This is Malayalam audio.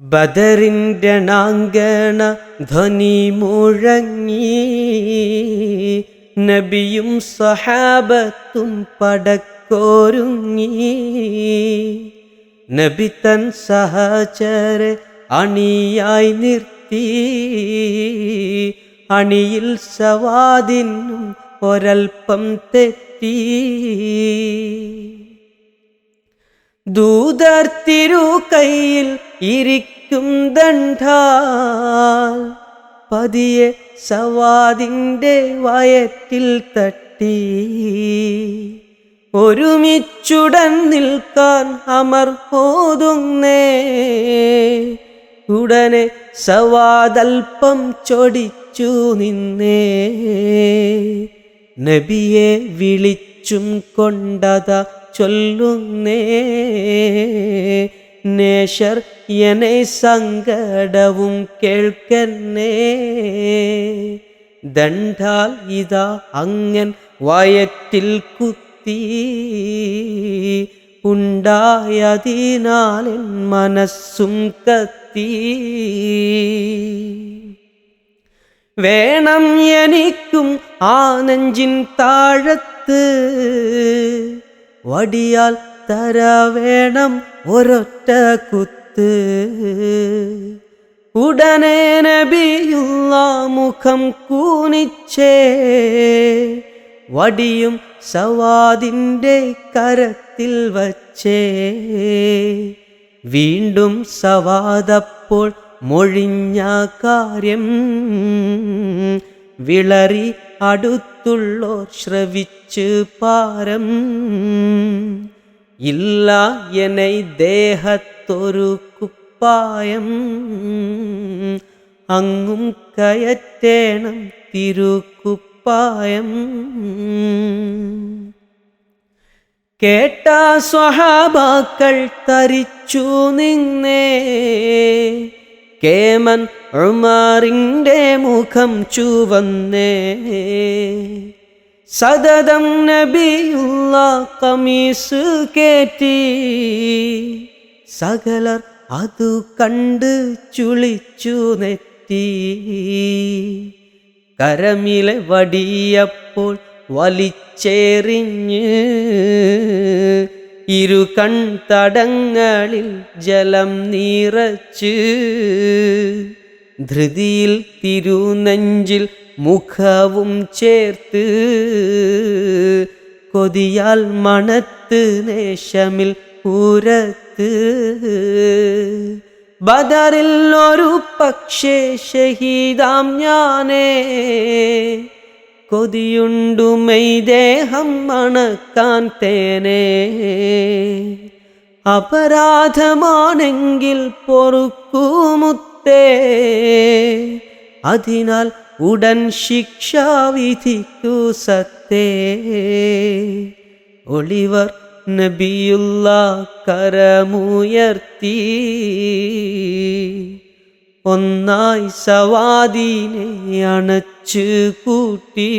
ബദറിന്റെ നാങ്കണ ധ്വനി മുഴങ്ങി. നബിയും സഹാബത്തും പടക്കോരുങ്ങി. നബി തൻ സഹചരെ അണിയായി നിർത്തി. അണിയിൽ സവാദിനും ഒരൽപ്പം തെറ്റി. ദൂതർ തിരു കയ്യിൽ ഇരിക്കും ദണ്ഡ പതിയെ സവാദിന്റെ വയറ്റിൽ തട്ടി. ഒരുമിച്ചുടൻ നിൽക്കാൻ അമർ പോതുന്നേ ഉടനെ സവാദൽപ്പം ചൊടിച്ചു നിന്നേ. നബിയെ വിളിച്ചും കൊണ്ടത ചൊല്ലുന്നേ നേശർ എനെ സങ്കടവും കേൾക്കന്നേ ദണ്ഡാൽ ഇതാ അങ്ങൻ വയറ്റിൽ കുത്തി ഉണ്ടായതിനാലെൻ മനസ്സും കത്തി വേണം എനിക്കും ആ നെഞ്ചിൻ താഴത്ത് വടിയാൽ തര വേണം ഒരൊറ്റ കുത്ത്. ഉടനെ നബിയുള്ള മുഖം കൂനിച്ചേ. വടിയും സവാദിന്റെ കരത്തിൽ വച്ചേ. വീണ്ടും സവാദപ്പോൾ മൊഴിഞ്ഞ കാര്യം വിളറി അടുത്തുള്ളോർ ശ്രവിച്ച് പാരം. ഇല്ല എന്നെ ദേഹത്തൊരു കുപ്പായം. അങ്ങും കയറ്റേണം തിരുക്കുപ്പായം. കേട്ട സ്വഹാബാക്കൾ തരിച്ചു നിന്നേ. കേമൻ ഉമാറിന്റെ മുഖം ചുവന്നേ. സതതം നബിയുള്ള കമീസ് കേറ്റി. സകലർ അതു കണ്ട് ചുളിച്ചു നെറ്റി. കരമിലെ വടിയപ്പോൾ വലിച്ചേറിഞ്ഞ്. ഇരു കൺതടങ്ങളിൽ ജലം നീറച്ച് ധൃതിയിൽ തിരുനെഞ്ചിൽ മുഖവും ചേർത്ത് കൊതിയാൽ മണത്ത് നേശമിൽ പൂരത്ത് ബദറിൽ ഒരു പക്ഷേ ഷഹീദാം ഞാനേ കൊതിയുണ്ടുമൈ ദേഹം മണക്കാൻ തേനേ. അപരാധമാണെങ്കിൽ പൊറുക്കുമുത്തേ. അതിനാൽ ഉടൻ ശിക്ഷ വിധിക്കൂ സത്തേ. ഒളിവർ നബിയുള്ള കരമുയർത്തി. ഒന്നായി സവാദീനെ അണച്ചു കൂട്ടി.